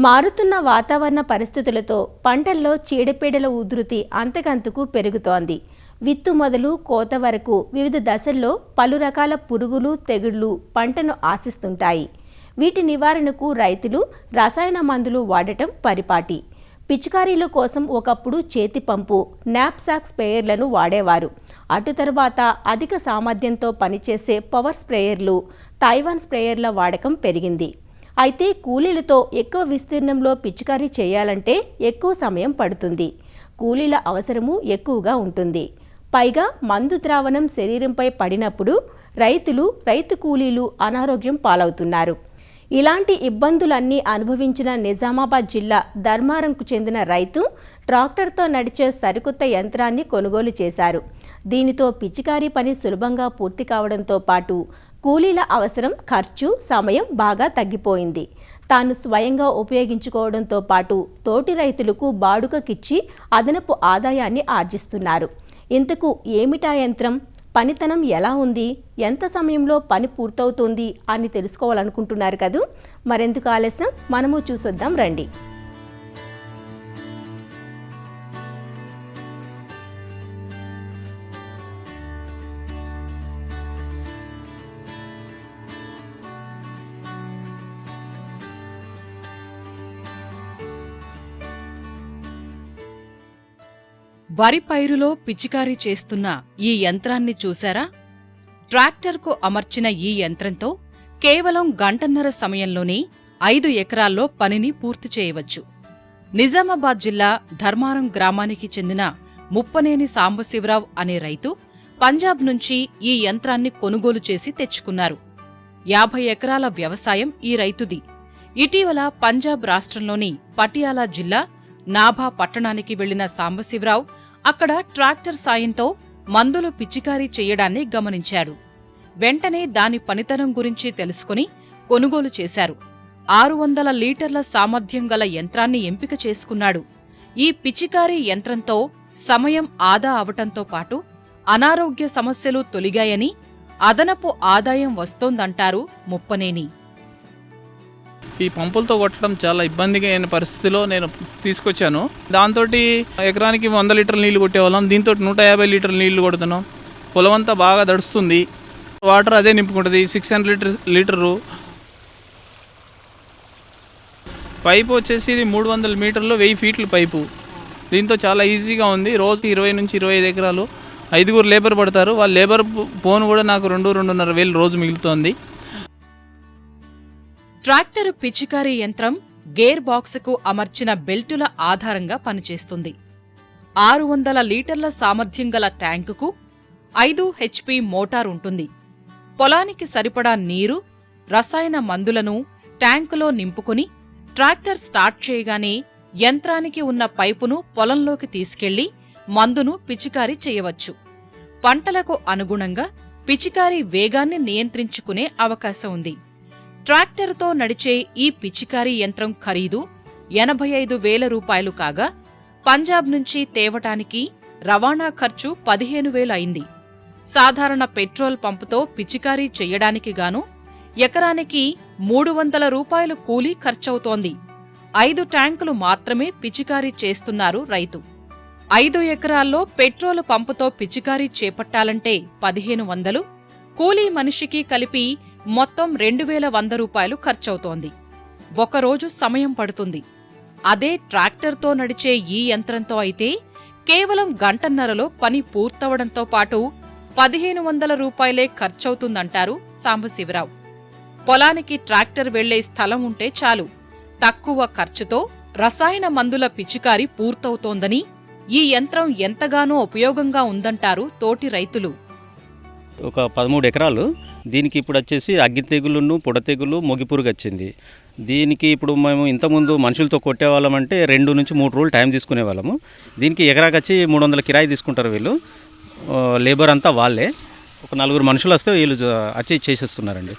మారుతున్న వాతావరణ పరిస్థితులతో పంటల్లో చీడపీడల ఉధృతి అంతకంతకు పెరుగుతోంది. విత్తు మొదలు కోత వరకు వివిధ దశల్లో పలు రకాల పురుగులు తెగుళ్ళు పంటను ఆశిస్తుంటాయి. వీటి నివారణకు రైతులు రసాయన మందులు వాడటం పరిపాటి. పిచికారీల కోసం ఒకప్పుడు చేతి పంపు నాప్సాక్ స్ప్రేయర్లను వాడేవారు. అటు తరువాత అధిక సామర్థ్యంతో పనిచేసే పవర్ స్ప్రేయర్లు తైవాన్ స్ప్రేయర్ల వాడకం పెరిగింది. అయితే కూలీలతో ఎక్కువ విస్తీర్ణంలో పిచికారీ చేయాలంటే ఎక్కువ సమయం పడుతుంది. కూలీల అవసరము ఎక్కువగా ఉంటుంది. పైగా మందు ద్రావణం శరీరంపై పడినప్పుడు రైతులు రైతు కూలీలు అనారోగ్యం పాలవుతున్నారు. ఇలాంటి ఇబ్బందులన్నీ అనుభవించిన నిజామాబాద్ జిల్లా ధర్మారంకు చెందిన రైతు ట్రాక్టర్తో నడిచే సరికొత్త యంత్రాన్ని కొనుగోలు చేశారు. దీనితో పిచికారీ పని సులభంగా పూర్తి కావడంతో పాటు కూలీల అవసరం ఖర్చు సమయం బాగా తగ్గిపోయింది. తాను స్వయంగా ఉపయోగించుకోవడంతో పాటు తోటి రైతులకు బాడుకకిచ్చి అదనపు ఆదాయాన్ని ఆర్జిస్తున్నారు. ఇంతకు ఏమిటా యంత్రం? పనితనం ఎలా ఉంది? ఎంత సమయంలో పని పూర్తవుతుంది అని తెలుసుకోవాలనుకుంటున్నారు కదూ? మరెందుకు ఆలస్యం? మనము చూసొద్దాం రండి. వరి పైరులో పిచికారీ చేస్తున్న ఈ యంత్రాన్ని చూశారా? ట్రాక్టర్కు అమర్చిన ఈ యంత్రంతో కేవలం గంటన్నర సమయంలోనే ఐదు ఎకరాల్లో పనిని పూర్తి చేయవచ్చు. నిజామాబాద్ జిల్లా ధర్మారం గ్రామానికి చెందిన ముప్పనేని సాంబశివరావు అనే రైతు పంజాబ్ నుంచి ఈ యంత్రాన్ని కొనుగోలు చేసి తెచ్చుకున్నారు. యాభై ఎకరాల వ్యవసాయం ఈ రైతుది. ఇటీవల పంజాబ్ రాష్ట్రంలోని పటియాలా జిల్లా నాభా పట్టణానికి వెళ్ళిన సాంబశివరావు అక్కడ ట్రాక్టర్ సాయంతో మందులు పిచికారీ చేయడాన్ని గమనించాడు వెంటనే దాని పనితనం గురించి తెలుసుకుని కొనుగోలు చేశారు. ఆరు వందల లీటర్ల సామర్థ్యం గల యంత్రాన్ని ఎంపిక చేసుకున్నాడు. ఈ పిచికారీ యంత్రంతో సమయం ఆదా అవటంతో పాటు అనారోగ్య సమస్యలు తొలిగాయని అదనపు ఆదాయం వస్తోందంటారు ముప్పనేని. ఈ పంపులతో కొట్టడం చాలా ఇబ్బందిగా అయిన పరిస్థితిలో నేను తీసుకొచ్చాను. దాంతో ఎకరానికి వంద లీటర్ల నీళ్ళు కొట్టేవాళ్ళం. దీంతో నూట యాభై లీటర్ల నీళ్ళు కొడుతున్నాం. పొలం అంతా బాగా దడుస్తుంది. వాటర్ అదే నింపుకుంటుంది. Six hundred litre litre. Pipe వచ్చేసి ఇది మూడు వందల మీటర్లు వెయ్యి ఫీట్ల పైపు. దీంతో చాలా ఈజీగా ఉంది. రోజు ఇరవై నుంచి ఇరవై ఐదు ఎకరాలు ఐదుగురు లేబర్ పడతారు. వాళ్ళ లేబర్ పోను కూడా నాకు రెండు రెండున్నర వేలు రోజు మిగులుతోంది. ట్రాక్టర్ పిచికారీ యంత్రం గేర్ బాక్సుకు అమర్చిన బెల్టుల ఆధారంగా పనిచేస్తుంది. ఆరు వందల లీటర్ల సామర్థ్యం గల ట్యాంకుకు ఐదు హెచ్పి మోటార్ ఉంటుంది. పొలానికి సరిపడా నీరు రసాయన మందులను ట్యాంకులో నింపుకుని ట్రాక్టర్ స్టార్ట్ చేయగానే యంత్రానికి ఉన్న పైపును పొలంలోకి తీసుకెళ్ళి మందును పిచికారీ చేయవచ్చు. పంటలకు అనుగుణంగా పిచికారీ వేగాన్ని నియంత్రించుకునే అవకాశం ఉంది. ట్రాక్టర్తో నడిచే ఈ పిచికారీ యంత్రం ఖరీదు ఎనభై ఐదు వేల రూపాయలు కాగా పంజాబ్ నుంచి తేవటానికి రవాణా ఖర్చు పదిహేను వేలు అయింది. సాధారణ పెట్రోల్ పంపుతో పిచికారీ చెయ్యడానికి గాను ఎకరానికి మూడు వందల రూపాయలు కూలీ ఖర్చవుతోంది. ఐదు ట్యాంకులు మాత్రమే పిచికారీ చేస్తున్నారు రైతు. ఐదు ఎకరాల్లో పెట్రోలు పంపుతో పిచికారీ చేపట్టాలంటే పదిహేను వందలు కూలీ మనిషికి కలిపి మొత్తం రెండు వేల వంద రూపాయలు ఖర్చవుతోంది. ఒకరోజు సమయం పడుతుంది. అదే ట్రాక్టర్తో నడిచే ఈ యంత్రంతో అయితే కేవలం గంటన్నరలో పని పూర్తవడంతో పాటు పదిహేను వందల రూపాయలే ఖర్చవుతుందంటారు సాంబశివరావు. పొలానికి ట్రాక్టర్ వెళ్ళే స్థలం ఉంటే చాలు. తక్కువ ఖర్చుతో రసాయన మందుల పిచికారి పూర్తవుతోందని ఈ యంత్రం ఎంతగానో ఉపయోగంగా ఉందంటారు తోటి రైతులు. ఒక పదమూడు ఎకరాలు. దీనికి ఇప్పుడు వచ్చేసి అగ్గి తెగులును పొడ తెగులు మొగిపురుగు వచ్చింది. దీనికి ఇప్పుడు మేము ఇంతకుముందు మనుషులతో కొట్టేవాళ్ళం అంటే రెండు నుంచి మూడు రోజులు టైం తీసుకునే వాళ్ళము దీనికి ఎకరాకి వచ్చి మూడు వందల కిరాయి తీసుకుంటారు వీళ్ళు. లేబర్ అంతా వాళ్ళే. ఒక నలుగురు మనుషులు వస్తే వీళ్ళు వచ్చి చేసేస్తున్నారండి.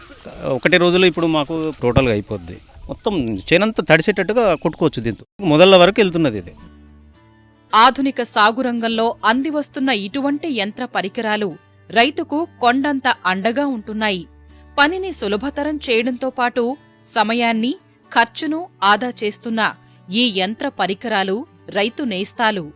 ఒకటే రోజులో ఇప్పుడు మాకు టోటల్గా అయిపోద్ది. మొత్తం చేనంతా తడిసేటట్టుగా కొట్టుకోవచ్చు దీంతో. మొదళ్ళ వరకు వెళ్తున్నది ఇది. ఆధునిక సాగు రంగంలో అందివస్తున్న ఇటువంటి యంత్ర పరికరాలు రైతుకు కొండంత అండగా ఉంటున్నాయి. పనిని సులభతరం చేయడంతో పాటు సమయాన్ని ఖర్చును ఆదా చేస్తున్న ఈ యంత్ర పరికరాలు రైతు నేస్తాలు.